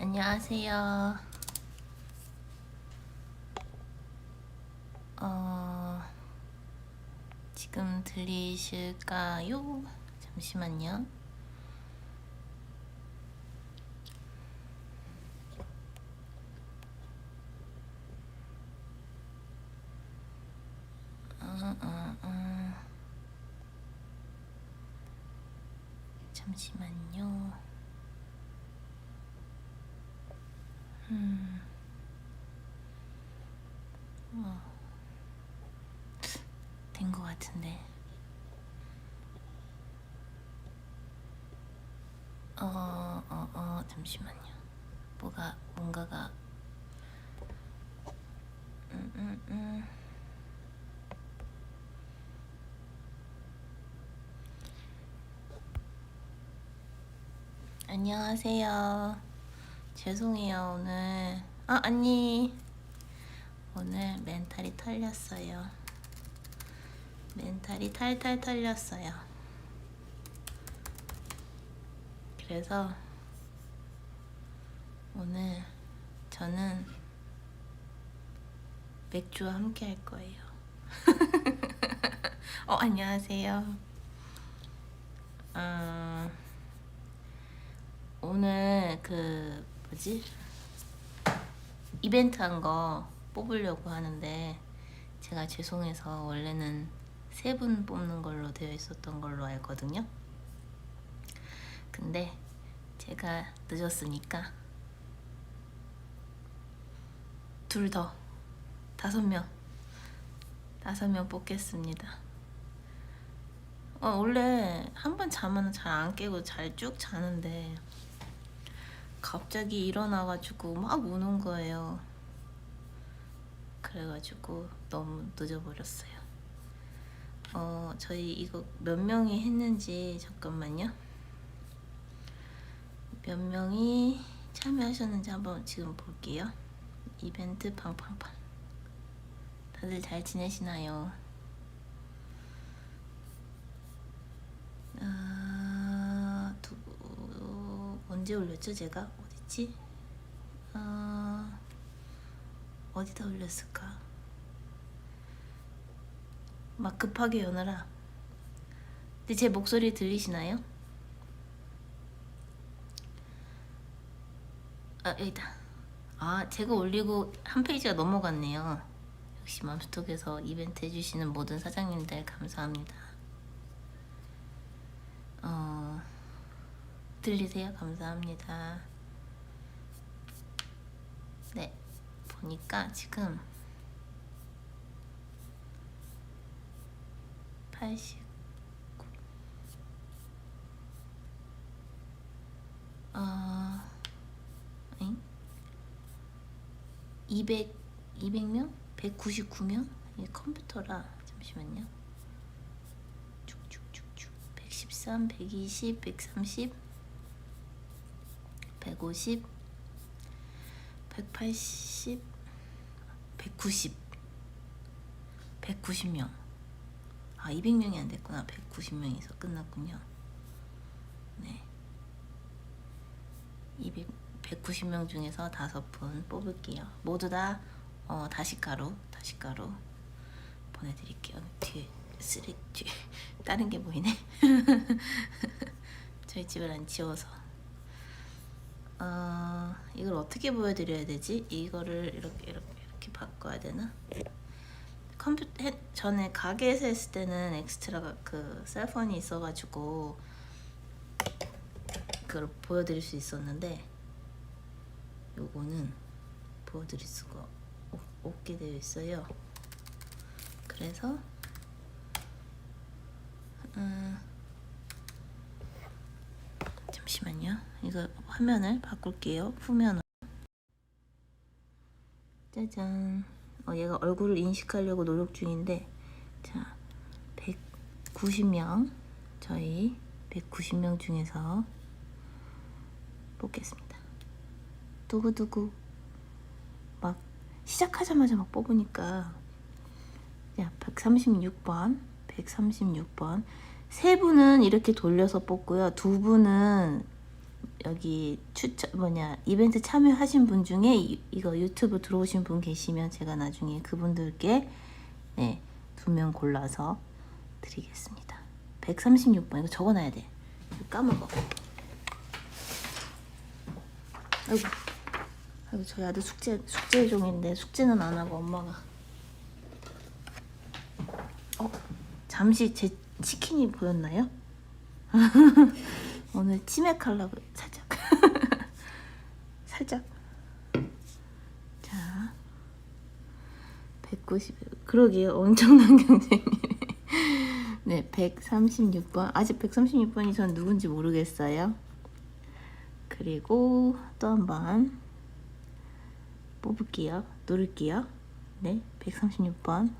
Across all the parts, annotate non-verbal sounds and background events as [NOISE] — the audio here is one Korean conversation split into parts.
안녕하세요. 어, 지금 들리실까요? 잠시만요. 어, 어, 어. 잠시만요. 음. 어. 된것 같은데. 어, 어, 어, 잠시만요. 뭐가, 뭔가가. 음, 음, 음. 안녕하세요. 죄송해요, 오늘. 아, 아니. 오늘 멘탈이 털렸어요. 멘탈이 탈탈 털렸어요. 그래서 오늘 저는 맥주와 함께 할 거예요. [LAUGHS] 어, 안녕하세요. 어, 오늘 그 뭐지? 이벤트 한 거 뽑으려고 하는데 제가 죄송해서 원래는 세 분 뽑는 걸로 되어 있었던 걸로 알거든요. 근데 제가 늦었으니까 둘 더 다섯 명 다섯 명 뽑겠습니다. 어, 원래 한 번 자면 잘 안 깨고 잘 쭉 자는데 갑자기 일어나가지고 막 우는 거예요. 그래가지고 너무 늦어버렸어요. 어, 저희 이거 몇 명이 했는지 잠깐만요. 몇 명이 참여하셨는지 한번 지금 볼게요. 이벤트 팡팡팡. 다들 잘 지내시나요? 아, 두, 언제 올렸죠 제가? 어딨지? 아, 어디다 올렸을까? 막 급하게 여느라. 근데 제 목소리 들리시나요? 아 여기다. 아 제가 올리고 한 페이지가 넘어갔네요. 역시 맘스톡에서 이벤트 해주시는 모든 사장님들 감사합니다. 어 들리세요? 감사합니다. 네 보니까 지금 89 어, 엥? 200 200명? 199명? 이 컴퓨터라 잠시만요. 쭉쭉쭉쭉 113, 120, 130, 150, 180, 190, 190명. 아, 200명이 안 됐구나. 190명에서 끝났군요. 네. 200, 190명 중에서 다섯 분 뽑을게요. 모두 다 어, 다시가루, 다시가루 보내드릴게요. 뒤에 쓰레 뒤에 [LAUGHS] 다른 게 보이네. [LAUGHS] 저희 집을 안 치워서. 어, 이걸 어떻게 보여드려야 되지? 이거를 이렇게 이렇게 이렇게 바꿔야 되나? 컴퓨터 해- 전에 가게에서 했을 때는 엑스트라가 그 셀폰이 있어가지고 그걸 보여드릴 수 있었는데 요거는 보여드릴 수가 없, 없게 되어 있어요. 그래서 음, 잠시만요. 이거 화면을 바꿀게요. 후면으로. 짜잔. 어, 얘가 얼굴을 인식하려고 노력 중인데, 자, 190명, 저희 190명 중에서 뽑겠습니다. 두구두구. 막, 시작하자마자 막 뽑으니까, 야, 136번, 136번. 세 분은 이렇게 돌려서 뽑고요. 두 분은 여기 추천 뭐냐 이벤트 참여하신 분 중에 이, 이거 유튜브 들어오신 분 계시면 제가 나중에 그분들께 네, 두 명 골라서 드리겠습니다. 136번 이거 적어놔야 돼. 이거 까먹어. 아이고, 아이고 저희 아들 숙제 숙제 중인데 숙제는 안 하고 엄마가 어 잠시 제 치킨이 보였나요? [LAUGHS] 오늘 치맥하려고 살짝 [LAUGHS] 살짝 자 190, 그러게요. 엄청난 경쟁이네. 네, 136번. 아직 136번이 전 누군지 모르겠어요. 그리고 또 한 번 뽑을게요. 누를게요. 네, 136번.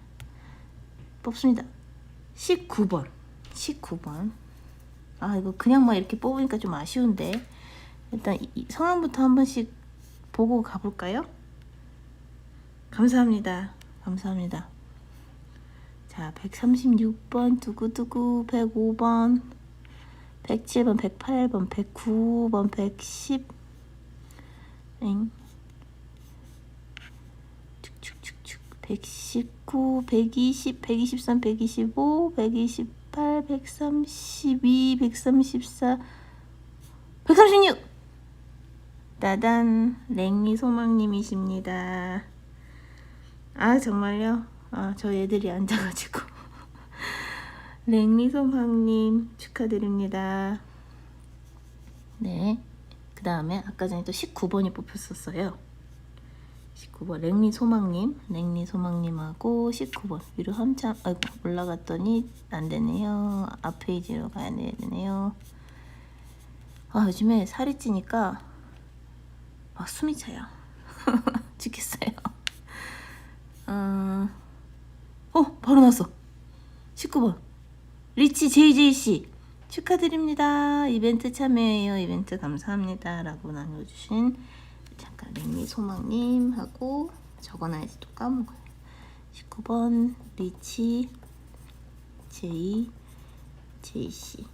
뽑습니다. 19번. 19번. 아, 이거 그냥 막 이렇게 뽑으니까 좀 아쉬운데. 일단 성함부터 한 번씩 보고 가볼까요? 감사합니다. 감사합니다. 자, 136번, 두구두구, 105번, 107번, 108번, 109번, 110, 엥. 축축축축, 119, 120, 123, 125, 128, 132, 134, 136! 따단, 랭리 소망님이십니다. 아 정말요? 아 저 애들이 앉아가지고 [LAUGHS] 랭리솜황님 축하드립니다. 네. 그 다음에 아까 전에 또 19번이 뽑혔었어요. 19번 랭리 소망님, 랭리 소망님하고 19번 위로 한참 아이고 올라갔더니 안 되네요. 앞 페이지로 가야 되네요. 아 요즘에 살이 찌니까 아, 숨이 차요. [LAUGHS] 죽겠어요. 어, 어, 바로 났어. 19번. 리치 JJC. 축하드립니다. 이벤트 참여해요. 이벤트 감사합니다. 라고 남겨주신 잠깐 랭리 소망님 하고 적어놔야지 또 까먹어요. 19번 리치 J JC.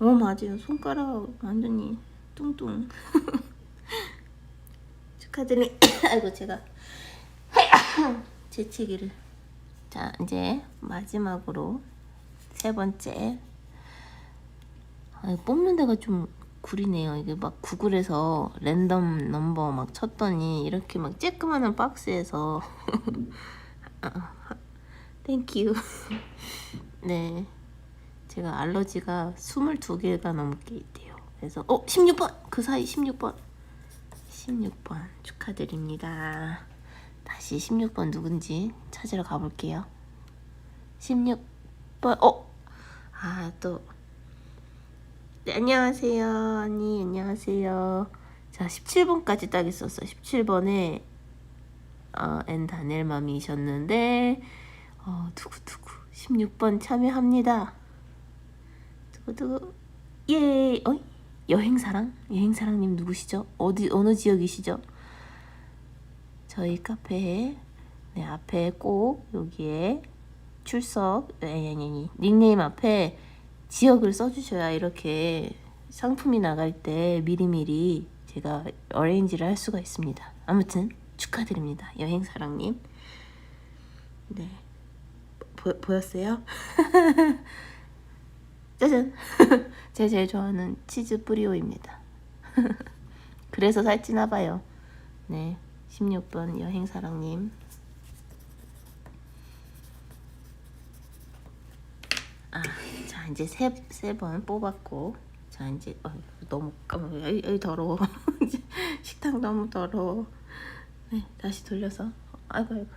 어 맞아요. 손가락 완전히 뚱뚱. [LAUGHS] 축하드립니다. [COUGHS] 아이고 제가 [COUGHS] 재채기를. 자 이제 마지막으로 세 번째. 아, 뽑는 데가 좀 구리네요. 이게 막 구글에서 랜덤 넘버 막 쳤더니 이렇게 막 쬐끄만한 박스에서 [LAUGHS] 땡큐. [LAUGHS] 네. 제가 알러지가 22개가 넘게 있대요. 그래서 어 16번 그 사이 16번 16번 축하드립니다. 다시 16번 누군지 찾으러 가볼게요. 16번 어? 아 또 네, 안녕하세요. 언니 안녕하세요. 자 17번까지 딱 있었어. 17번에 어, 엔 다넬맘이셨는데 어, 두구두구 16번 참여합니다. 두구두구 예 어이 여행사랑 여행사랑님 누구시죠? 어디 어느 지역이시죠? 저희 카페에 네 앞에 꼭 여기에 출석 아니 닉네임 앞에 지역을 써주셔야 이렇게 상품이 나갈 때 미리미리 제가 어레인지를 할 수가 있습니다. 아무튼 축하드립니다 여행사랑님. 네 보, 보였어요? [LAUGHS] 짜잔! [LAUGHS] 제가 제일 좋아하는 치즈 뿌리오입니다. [LAUGHS] 그래서 살찌나 봐요. 네, 16번 여행사랑님. 아, 자 이제 세 세 번 뽑았고, 자 이제 어, 너무 여기, 여기 더러워. [LAUGHS] 식당 너무 더러워. 네, 다시 돌려서. 아이고 아이고.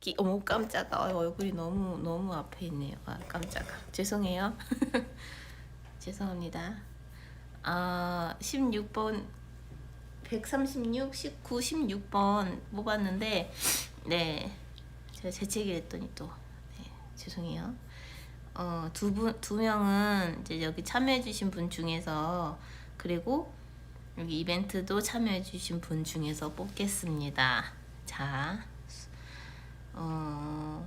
기, 어머 깜짝아 어, 얼굴이 너무 너무 앞에 있네요 아 깜짝아 죄송해요 [LAUGHS] 죄송합니다 아 16번 136 19 16번 뽑았는데 네 제가 재채기 했더니 또 네, 죄송해요 어 두 분 두 명은 이제 여기 참여해주신 분 중에서 그리고 여기 이벤트도 참여해주신 분 중에서 뽑겠습니다. 자 어,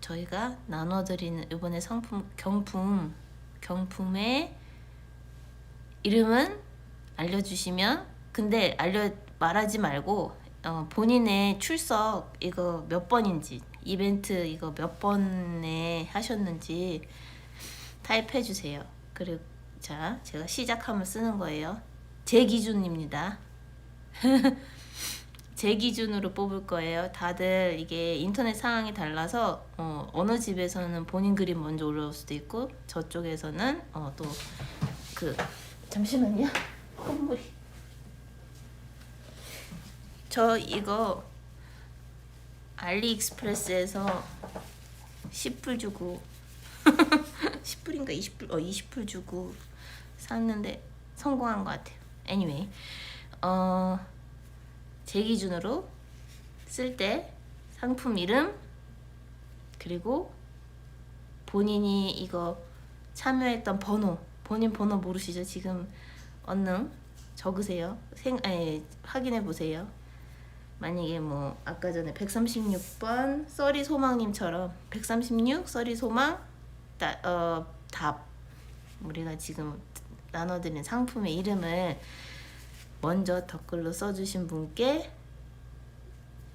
저희가 나눠드리는 이번에 상품 경품 경품의 이름은 알려주시면 근데 알려 말하지 말고 어, 본인의 출석 이거 몇 번인지 이벤트 이거 몇 번에 하셨는지 타입해 주세요. 그리고 자 제가 시작하면 쓰는 거예요. 제 기준입니다. [LAUGHS] 제 기준으로 뽑을 거예요. 다들 이게 인터넷 상황이 달라서 어, 어느 집에서는 본인 그림 먼저 올라올 수도 있고 저쪽에서는 어, 또그 잠시만요. [LAUGHS] 콧물이. 저 이거 알리익스프레스에서 10불 주고 [LAUGHS] 10불인가 20불 어 20불 주고 샀는데 성공한 것 같아요. anyway 어제 기준으로 쓸 때 상품 이름 그리고 본인이 이거 참여했던 번호 본인 번호 모르시죠? 지금 얼른 적으세요. 생 아니, 확인해 보세요. 만약에 뭐 아까 전에 136번 써리 소망님처럼 136 써리 소망 다, 어, 답 우리가 지금 나눠드린 상품의 이름을 먼저 댓글로 써주신 분께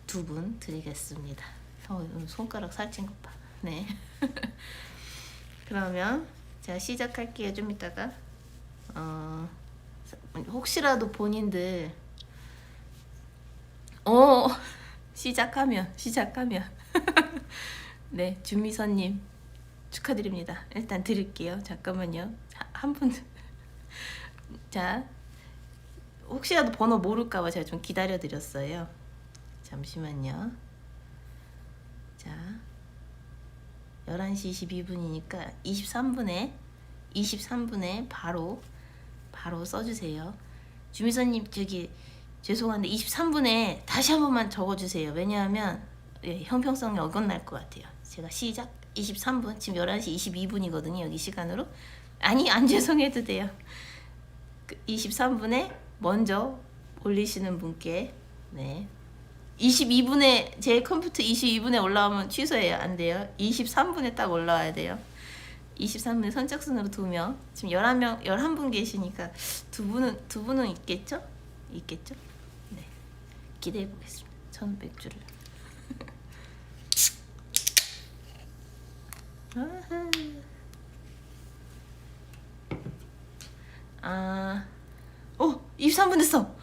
두 분 드리겠습니다. 어, 손가락 살찐 것 봐. 네. [LAUGHS] 그러면 제가 시작할게요. 좀 이따가 어, 혹시라도 본인들 어 시작하면 시작하면 [LAUGHS] 네 주미선님 축하드립니다. 일단 드릴게요. 잠깐만요. 한 분. [LAUGHS] 자, 혹시라도 번호 모를까봐 제가 좀 기다려 드렸어요. 잠시만요. 자, 11시 22분이니까 23분에 23분에 바로 바로 써주세요. 주미선님 저기 죄송한데 23분에 다시 한 번만 적어주세요. 왜냐하면 예, 형평성이 어긋날 것 같아요. 제가 시작 23분 지금 11시 22분이거든요. 여기 시간으로 아니 안 [LAUGHS] 죄송해도 돼요. 그 23분에 먼저 올리시는 분께 네 22분에 제 컴퓨터 22분에 올라오면 취소해요. 안 돼요. 23분에 딱 올라와야 돼요. 23분에 선착순으로 두 명. 지금 11명 11분 계시니까 두 분은 두 분은 있겠죠? 있겠죠? 네. 기대해 보겠습니다. 전 맥주를. 아. 오, 23분 됐어.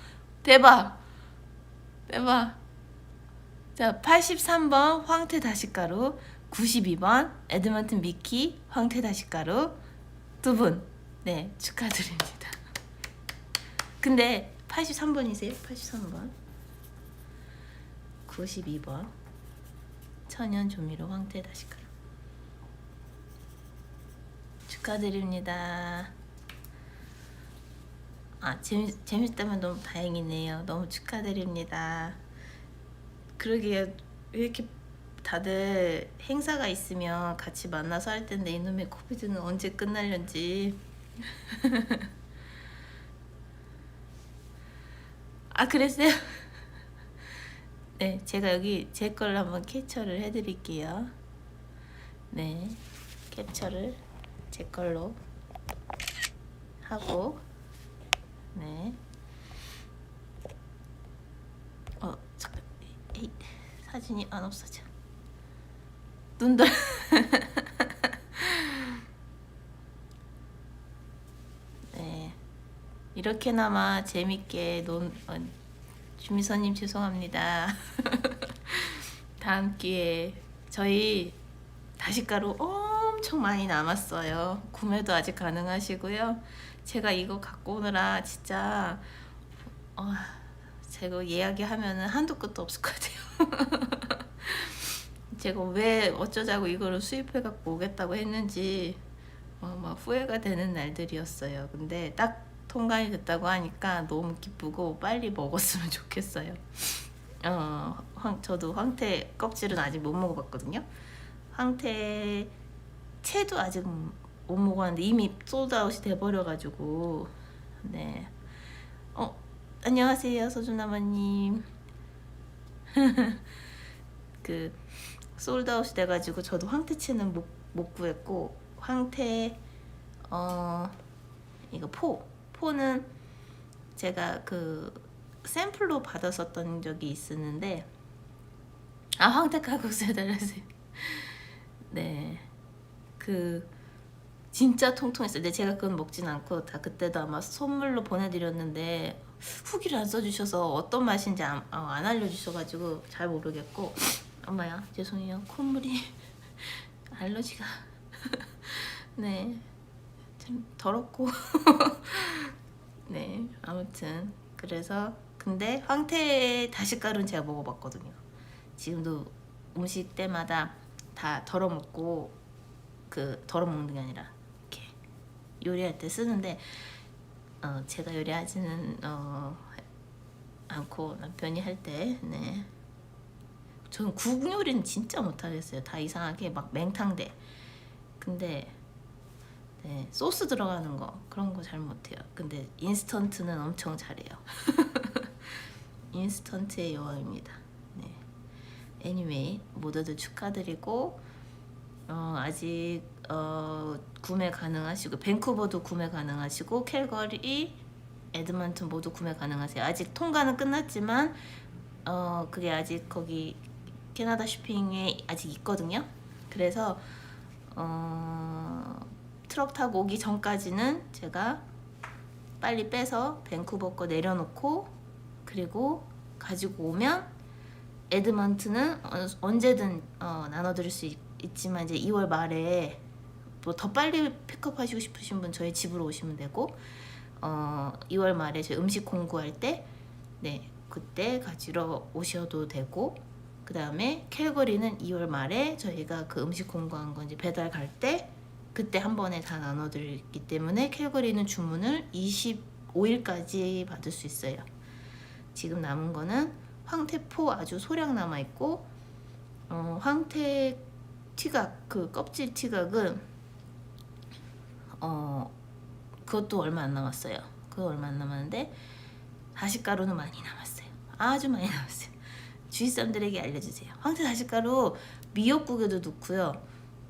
대박. 대박. 자, 83번 황태 다시가루, 92번 에드먼튼 미키 황태 다시가루 두 분. 네, 축하드립니다. 근데 83번이세요? 83번. 92번 천연 조미료 황태 다시가루. 축하드립니다. 아, 재밌, 재밌다면 너무 다행이네요. 너무 축하드립니다. 그러게요. 왜 이렇게 다들 행사가 있으면 같이 만나서 할 텐데 이놈의 코비드는 언제 끝날련지. [LAUGHS] 아, 그랬어요? 네, 제가 여기 제 걸로 한번 캡처를 해드릴게요. 네, 캡처를 제 걸로 하고, 네. 어, 잠깐, 에이, 사진이 안 없어져. 눈돌. [LAUGHS] 네. 이렇게나마 재밌게 논, 어, 주미선님 죄송합니다. [LAUGHS] 다음 기회에 저희 다시가루 엄청 많이 남았어요. 구매도 아직 가능하시고요. 제가 이거 갖고 오느라 진짜 어, 제가 예약하면은 한도 끝도 없을 것 같아요. [LAUGHS] 제가 왜 어쩌자고 이거를 수입해 갖고 오겠다고 했는지 어, 막 후회가 되는 날들이었어요. 근데 딱 통관이 됐다고 하니까 너무 기쁘고 빨리 먹었으면 좋겠어요. 어, 황, 저도 황태 껍질은 아직 못 먹어봤거든요. 황태 채도 아직 못 먹었는데 이미 솔드아웃이 돼버려가지고 네. 어 안녕하세요 소준아마님. [LAUGHS] 그 솔드아웃이 돼가지고 저도 황태채는 못, 못 구했고 황태 어 이거 포 포는 제가 그 샘플로 받았었던 적이 있었는데 아 황태 칼국수 해달라세요 네그 진짜 통통했어요. 근데 제가 그건 먹진 않고 다 그때도 아마 선물로 보내드렸는데 후기를 안 써주셔서 어떤 맛인지 안, 어, 안 알려주셔가지고 잘 모르겠고. 엄마야 죄송해요. 콧물이 [LAUGHS] 알러지가. [LAUGHS] 네 좀 더럽고 [LAUGHS] 네 아무튼 그래서 근데 황태 다시가루는 제가 먹어봤거든요 지금도 음식 때마다 다 덜어 먹고 그 덜어 먹는 게 아니라 이렇게 요리할 때 쓰는데 어, 제가 요리하지는 어, 않고 남편이 할때 네. 저는 국 요리는 진짜 못하겠어요. 다 이상하게 막 맹탕대. 근데 네, 소스 들어가는 거 그런 거 잘 못해요. 근데 인스턴트는 엄청 잘해요. [LAUGHS] 인스턴트의 여왕입니다. 네. 애니메이 모두들 축하드리고 어, 아직 어, 구매 가능하시고 밴쿠버도 구매 가능하시고 캘거리, 에드먼튼 모두 구매 가능하세요. 아직 통과는 끝났지만 어, 그게 아직 거기 캐나다 쇼핑에 아직 있거든요. 그래서 어, 트럭 타고 오기 전까지는 제가 빨리 빼서 밴쿠버 거 내려놓고 그리고 가지고 오면 에드먼트는 어- 언제든 어, 나눠드릴 수 있, 있지만 이제 2월 말에 뭐 더 빨리 픽업하시고 싶으신 분 저희 집으로 오시면 되고 어, 2월 말에 저희 음식 공구할 때 네, 그때 가지러 오셔도 되고 그 다음에 캘거리는 2월 말에 저희가 그 음식 공구한 거 이제 배달 갈때 그때 한 번에 다 나눠드리기 때문에 캘거리는 주문을 25일까지 받을 수 있어요. 지금 남은 거는 황태포 아주 소량 남아 있고 어, 황태 티각 그 껍질 티각은 어 그것도 얼마 안 남았어요. 그거 얼마 안 남았는데 다시가루는 많이 남았어요. 아주 많이 남았어요. 주위 사람들에게 알려주세요. 황태 다시가루 미역국에도 넣고요.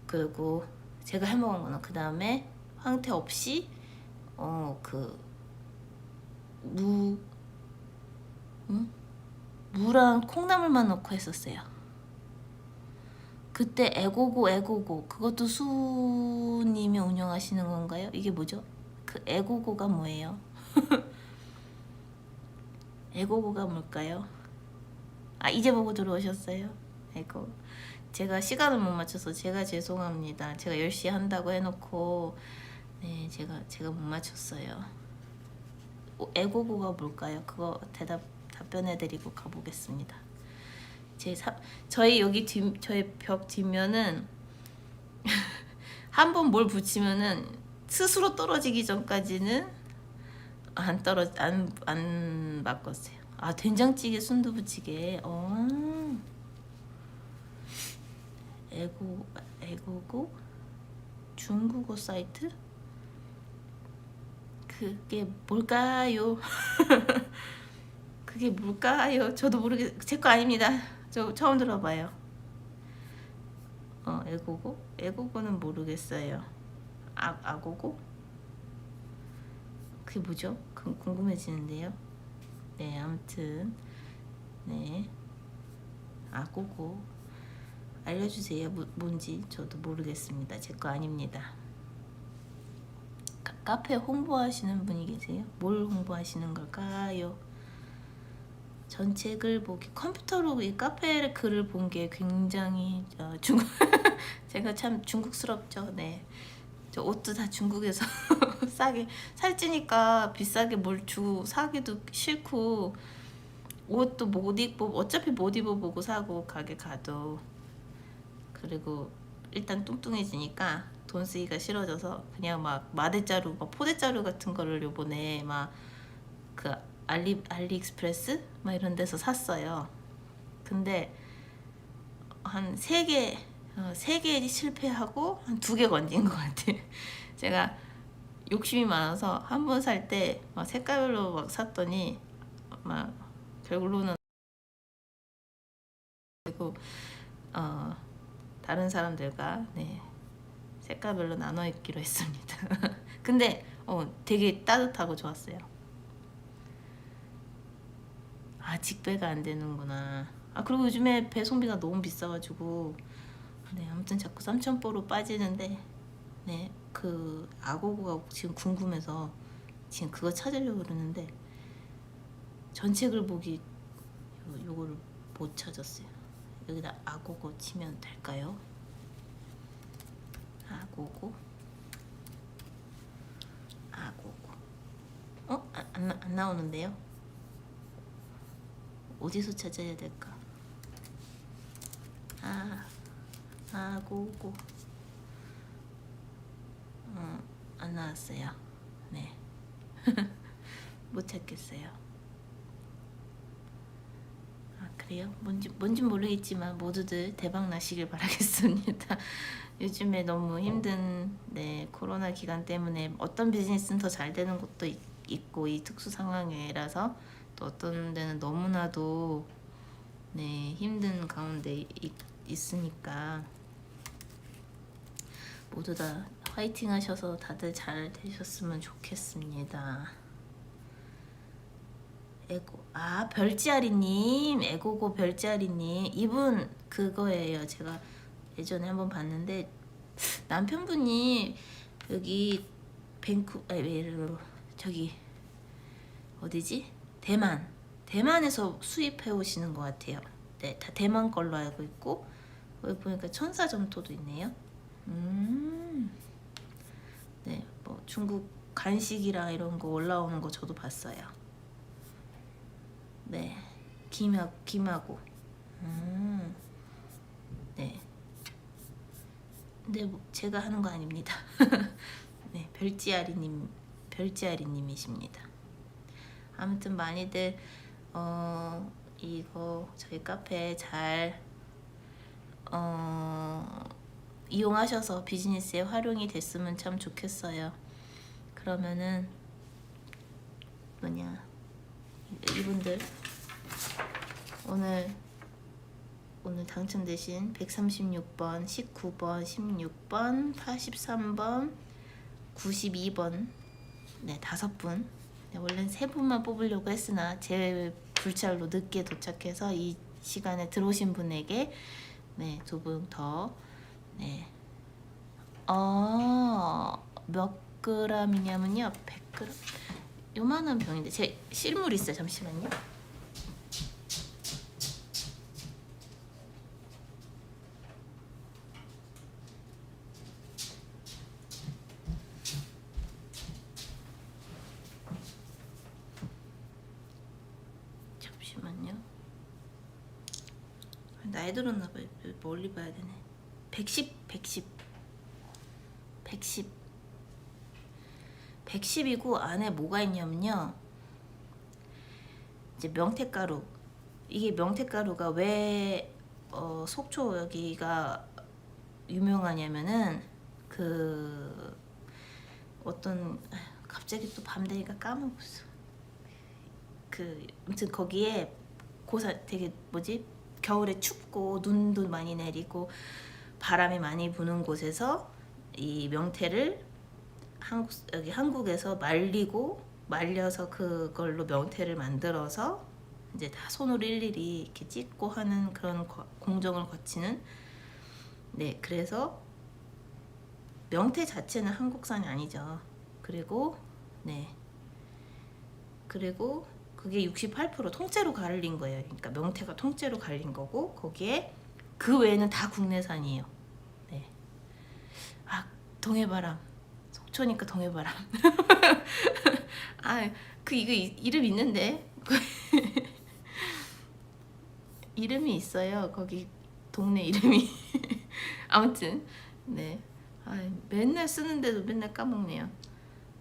그리고 제가 해먹은 거는 그 다음에 황태 없이 어 그 무, 응? 무랑 콩나물만 넣고 했었어요. 그때 에고고 에고고 그것도 수님이 운영하시는 건가요? 이게 뭐죠? 그 에고고가 뭐예요? [LAUGHS] 에고고가 뭘까요? 아 이제 보고 들어오셨어요? 아이고 제가 시간을 못 맞춰서 제가 죄송합니다. 제가 10시 한다고 해놓고 네 제가 제가 못 맞췄어요. 어, 에고고가 뭘까요? 그거 대답 답변해드리고 가보겠습니다. 제 사, 저희 여기 뒤 저희 벽 뒷면은 [LAUGHS] 한 번 뭘 붙이면은 스스로 떨어지기 전까지는 안 떨어 안안 바꿨어요. 아 된장찌개 순두부찌개. 어. 에고 에고고 중국어 사이트? 그게 뭘까요? [LAUGHS] 그게 뭘까요? 저도 모르겠. 제거 아닙니다. 저 처음 들어봐요. 어 에고고? 에고고는 모르겠어요. 아 아고고? 그게 뭐죠? 그 궁금해지는데요. 네 아무튼 네 아고고 알려주세요. 뭐, 뭔지 저도 모르겠습니다. 제 거 아닙니다. 카, 카페 홍보하시는 분이 계세요? 뭘 홍보하시는 걸까요? 글 보기 컴퓨터로 이 카페 글을 본 게 굉장히 어, 중국 [LAUGHS] 제가 참 중국스럽죠. 네. 저 옷도 다 중국에서 [LAUGHS] 싸게 살찌니까 비싸게 뭘 주고 사기도 싫고 옷도 못 입고 어차피 못 입어보고 사고 가게 가도 그리고 일단 뚱뚱해지니까 돈 쓰기가 싫어져서 그냥 막 마대자루, 막 포대자루 같은 거를 요번에 막 그 알리 알리익스프레스 막 이런 데서 샀어요. 근데 한 세 개, 어, 세개 실패하고 한 두 개 건진 것 같아. [LAUGHS] 제가 욕심이 많아서 한 번 살 때 막 색깔별로 막 샀더니 막 결국로는 그리고 어 다른 사람들과 네 색깔별로 나눠 입기로 했습니다. [LAUGHS] 근데 어 되게 따뜻하고 좋았어요. 아 직배가 안 되는구나. 아 그리고 요즘에 배송비가 너무 비싸가지고 네 아무튼 자꾸 삼천포로 빠지는데 네 그 아고고가 지금 궁금해서 지금 그거 찾으려고 그러는데 전책을 보기 요, 요거를 못 찾았어요. 여기다 아고고 치면 될까요? 아고고 아고고 어? 아, 안, 나- 안 나오는데요? 어디서 찾아야 될까? 아 아고고 어, 안 나왔어요. 네. [LAUGHS] 못 찾겠어요. 아 그래요? 뭔지 뭔지 모르겠지만 모두들 대박 나시길 바라겠습니다. [LAUGHS] 요즘에 너무 힘든 네 코로나 기간 때문에 어떤 비즈니스는 더 잘 되는 곳도 있, 있고 이 특수 상황이라서 또 어떤 데는 너무나도 네 힘든 가운데 있, 있으니까 모두 다 화이팅 하셔서 다들 잘 되셨으면 좋겠습니다. 에고 아 별지아리님 에고고 별지아리님. 이분 그거예요. 제가 예전에 한번 봤는데 남편분이 여기 뱅쿠 아니 저기 어디지? 대만 대만에서 수입해 오시는 것 같아요. 네다 대만 걸로 알고 있고 여기 보니까 천사 점토도 있네요. 음네뭐 중국 간식이랑 이런 거 올라오는 거 저도 봤어요 네, 김하, 김하고. 음, 네. 뭐 제가 하는 거 아닙니다. [LAUGHS] 네, 별지아리님, 별지아리님이십니다. 아무튼 많이들 어 이거 저희 카페 잘 어, 이용하셔서 비즈니스에 활용이 됐으면 참 좋겠어요. 그러면은 뭐냐 이분들 오늘 오늘 당첨되신 136번, 19번, 16번, 83번, 92번 네 다섯 분. 네, 원래는 세 분만 뽑으려고 했으나 제 불찰로 늦게 도착해서 이 시간에 들어오신 분에게 네 두 분 더 네. 어, 몇 그램이냐면요. 100g. 요만한 병인데 제 실물 있어요. 잠시만요. 잠시만요. 나이 들었나 봐요. 멀리 봐야 되네. 110, 110. 110. 110이고 안에 뭐가 있냐면요. 이제 명태가루. 이게 명태가루가 왜 어, 속초 여기가 유명하냐면은 그 어떤 갑자기 또 밤 되니까 까먹었어. 그 아무튼 거기에 고사 되게 뭐지 겨울에 춥고 눈도 많이 내리고 바람이 많이 부는 곳에서 이 명태를 한국 여기 한국에서 말리고 말려서 그걸로 명태를 만들어서 이제 다 손으로 일일이 이렇게 찢고 하는 그런 거- 공정을 거치는. 네 그래서 명태 자체는 한국산이 아니죠. 그리고 네. 그리고 그게 68% 통째로 갈린 거예요. 그러니까 명태가 통째로 갈린 거고 거기에 그 외에는 다 국내산이에요. 네 아 동해바람 속초니까 동해바람. [LAUGHS] 아, 그 이거 이- 이름 있는데 [LAUGHS] 이름이 있어요. 거기 동네 이름이. [LAUGHS] 아무튼 네. 아, 맨날 쓰는데도 맨날 까먹네요.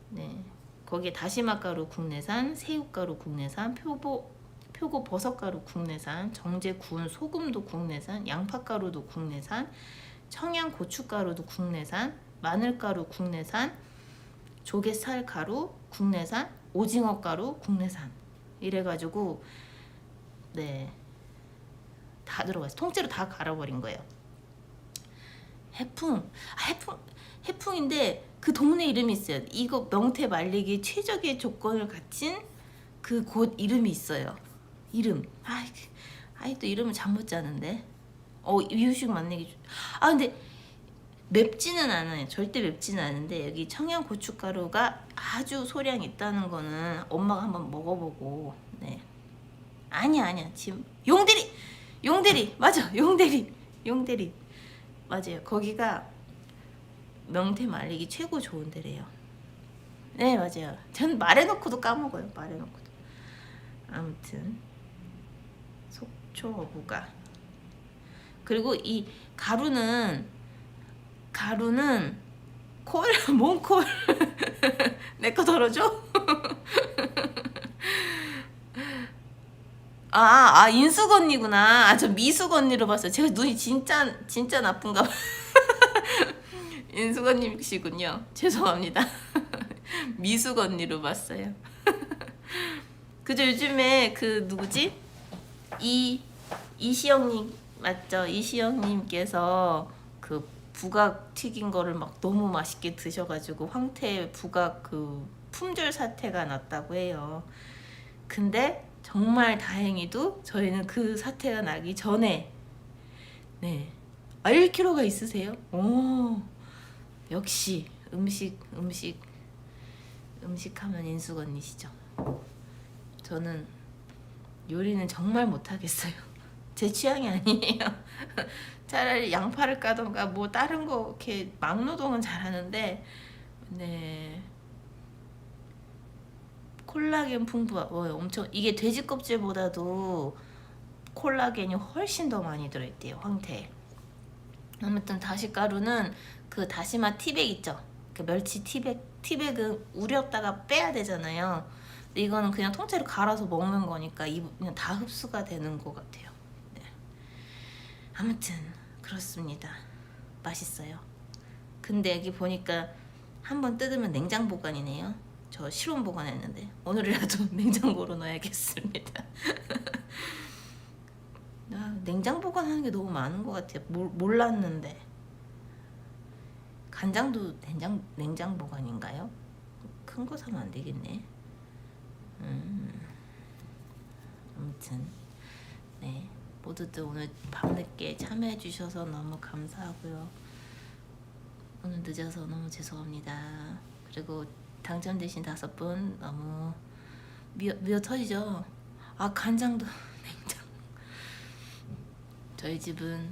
네. 거기에 다시마 가루 국내산, 새우 가루 국내산, 표고 표고 버섯 가루 국내산, 정제 구운 소금도 국내산, 양파 가루도 국내산, 청양 고춧 가루도 국내산, 마늘가루 국내산, 조개살 가루 국내산, 오징어 가루 국내산 이래가지고 네 다 들어갔어. 통째로 다 갈아버린 거예요. 해풍 아, 해풍 해풍인데 그 동네 이름이 있어요. 이거 명태 말리기 최적의 조건을 갖춘 그 곳 이름이 있어요. 이름. 아이, 아이 또 이름을 잘못 짜는데. 어 이유식 만내기. 좋- 아 근데 맵지는 않아요. 절대 맵지는 않은데 여기 청양 고춧가루가 아주 소량 있다는 거는 엄마가 한번 먹어보고 네. 아니야 아니야 지금 용대리 용대리 맞아 용대리 용대리 맞아요. 거기가 명태 말리기 최고 좋은 데래요. 네 맞아요. 전 말해놓고도 까먹어요. 말해놓고도. 아무튼 속초 어부가 그리고 이 가루는 가루는 콜, [LAUGHS] 뭔 콜? [LAUGHS] 내 거 덜어줘? [LAUGHS] 아, 아, 인숙 언니구나. 아, 저 미숙 언니로 봤어요. 제가 눈이 진짜, 진짜 나쁜가 봐. 인숙 언니시군요. 죄송합니다. 미숙 언니로 봤어요. 그죠, 요즘에 그, 누구지? 이, 이시영님, 맞죠? 이시영님께서 그 부각 튀긴 거를 막 너무 맛있게 드셔가지고 황태 부각 그 품절 사태가 났다고 해요. 근데 정말 다행히도 저희는 그 사태가 나기 전에 네. 아 1kg가 있으세요? 오 역시 음식 음식 음식 하면 인숙 언니시죠. 저는 요리는 정말 못하겠어요. [LAUGHS] 제 취향이 아니에요. 차라리 양파를 까던가 뭐 다른 거 이렇게 막노동은 잘하는데 네. 콜라겐 풍부 어, 엄청 이게 돼지 껍질보다도 콜라겐이 훨씬 더 많이 들어있대요 황태 아무튼 다시가루는 그 다시마 티백 있죠? 그 멸치 티백 티백은 우렸다가 빼야 되잖아요. 이거는 그냥 통째로 갈아서 먹는 거니까 이 그냥 다 흡수가 되는 것 같아요. 네. 아무튼 그렇습니다 맛있어요 근데 여기 보니까 한번 뜯으면 냉장 보관이네요 저 실온 보관했는데 오늘이라도 [LAUGHS] 냉장고로 넣어야겠습니다. [LAUGHS] 아, 냉장 보관하는 게 너무 많은 것 같아요. 몰, 몰랐는데 간장도 냉장 냉장 보관인가요? 큰 거 사면 안 되겠네. 음, 아무튼 네 모두들 오늘 밤늦게 참여해 주셔서 너무 감사하고요. 오늘 늦어서 너무 죄송합니다. 그리고 당첨되신 다섯 분 너무 미어, 미어 터지죠. 아 간장도 [LAUGHS] 냉장. 저희 집은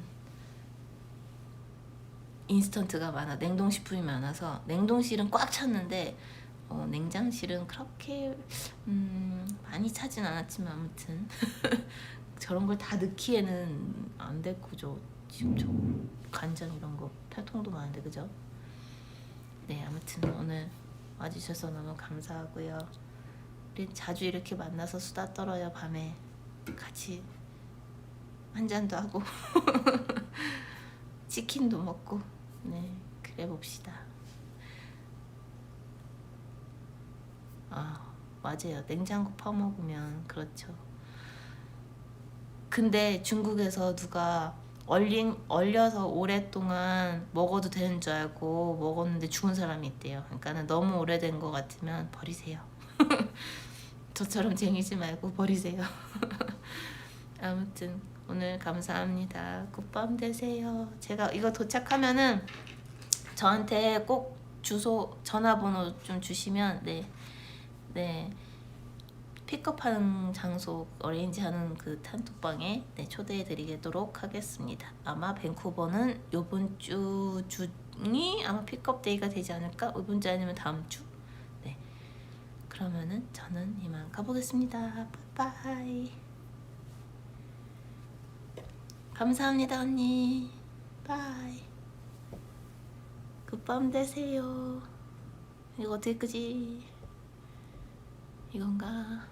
인스턴트가 많아 냉동식품이 많아서 냉동실은 꽉 찼는데 어, 냉장실은 그렇게 음, 많이 차진 않았지만 아무튼 [LAUGHS] 저런 걸 다 넣기에는 안 될 거죠. 지금 저 간장 이런 거 팔통도 많은데 그죠? 네 아무튼 오늘 와주셔서 너무 감사하고요. 우리 자주 이렇게 만나서 수다 떨어요 밤에 같이 한 잔도 하고 [LAUGHS] 치킨도 먹고 네 그래 봅시다. 아 맞아요 냉장고 퍼먹으면 그렇죠. 근데 중국에서 누가 얼린 얼려서 오랫동안 먹어도 되는 줄 알고 먹었는데 죽은 사람이 있대요. 그러니까는 너무 오래된 거 같으면 버리세요. [LAUGHS] 저처럼 쟁이지 말고 버리세요. [LAUGHS] 아무튼 오늘 감사합니다. 굿밤 되세요. 제가 이거 도착하면은 저한테 꼭 주소 전화번호 좀 주시면 네. 네. 픽업하는 장소 어레인지하는 그 단톡방에 네, 초대해 드리도록 하겠습니다. 아마 밴쿠버는 요번 주 중이 아마 픽업 데이가 되지 않을까? 이번 주 아니면 다음 주. 네. 그러면은 저는 이만 가보겠습니다. 바이바이. 감사합니다 언니. 바이. 굿밤 되세요. 이거 어떻게 끄지? 이건가?